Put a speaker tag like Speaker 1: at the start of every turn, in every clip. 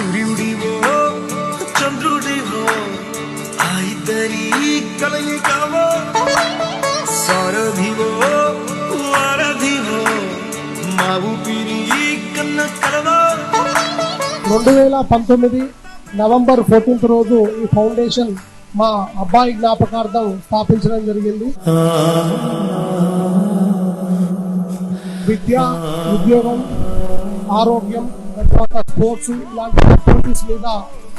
Speaker 1: సూర్యుడివో చంద్రుడివో ఆ ఇద్దరి కలయికవో సారథివో వారధివో మా ఊపిరి కన్న కలవో.
Speaker 2: రెండు వేల పంతొమ్మిది నవంబర్ ఫోర్టీన్త్ రోజు ఈ ఫౌండేషన్ మా అబ్బాయి జ్ఞాపకార్థం స్థాపించడం జరిగింది. విద్య ఉద్యోగం ఆరోగ్యం తర్వాత స్పోర్ట్స్ ఇలాంటి యాక్టివిటీస్ మీద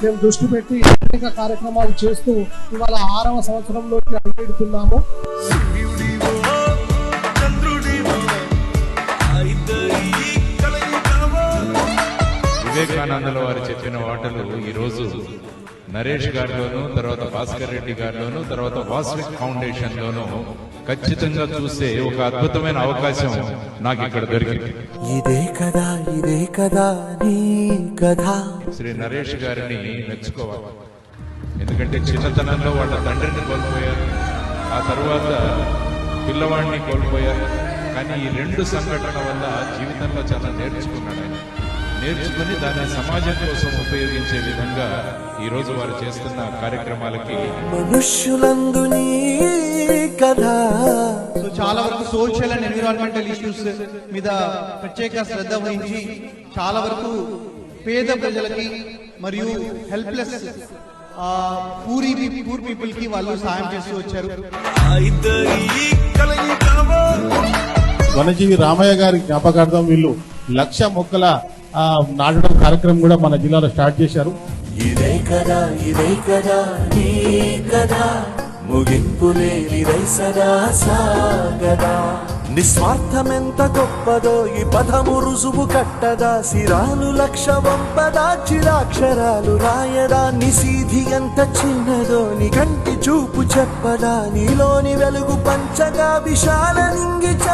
Speaker 2: మేము దృష్టి పెట్టి అనేక కార్యక్రమాలు చేస్తూ ఇవాళ ఆరవ సంవత్సరంలోకి అడుగుతున్నాము.
Speaker 1: సూర్యుడివో
Speaker 3: వివేకానందుల వారు చెప్పిన మాటలు ఈ రోజు నరేష్ గారిలోను తర్వాత భాస్కర్ రెడ్డి గారిలోను తర్వాత వాస్విక్ ఫౌండేషన్ లోను ఖచ్చితంగా చూసే ఒక అద్భుతమైన అవకాశం నాకు ఇక్కడ దొరికింది.
Speaker 4: ఇదే కదా ఇదే కదా నీ కథ
Speaker 3: శ్రీ నరేష్ గారిని మెచ్చుకోవాలి. ఎందుకంటే చిన్నతనంలో వాళ్ళ తండ్రిని కోల్పోయారు. ఆ తరువాత పిల్లవాడిని కోల్పోయారు. కానీ ఈ రెండు సంఘటనల వల్ల జీవితంలో చాలా నేర్చుకున్నాడు ఆయన. నేర్చుకుని దాన్ని సమాజం కోసం ఉపయోగించే విధంగా ఈ రోజు వారు చేస్తున్న కార్యక్రమాలకి
Speaker 4: మనుష్యులందు కథ.
Speaker 5: సో చాలా వరకు సోషల్ అండ్ ఎన్విరాన్మెంటల్ ఇష్యూస్ మీద ప్రత్యేక శ్రద్ధ వహించి చాలా వరకు పేద ప్రజలకి మరియు హెల్ప్లెస్ పూరి పూర్ పీపుల్కి వాళ్ళు సాయం చేస్తూ వచ్చారు.
Speaker 6: వనజీవి రామయ్య గారి జ్ఞాపకార్థం వీళ్ళు లక్ష మొక్కల నాటడం కార్యక్రమం కూడా మన జిల్లాలో స్టార్ట్ చేశారు.
Speaker 4: ఇదే కదా ఇదే కదా నీ ముగింపు లేనిదై సదా సాగదా నిస్వార్థమెంత గొప్పదో ఈ పదము రుజువు కట్టదా. సిరాలు లక్ష వంపదా చిరాక్షరాలు రాయదా. నిసీధి ఎంత చిన్నదో నీ కంటి చూపు చెప్పదా. నీలోని వెలుగు పంచగా విశాల నింగి చాలా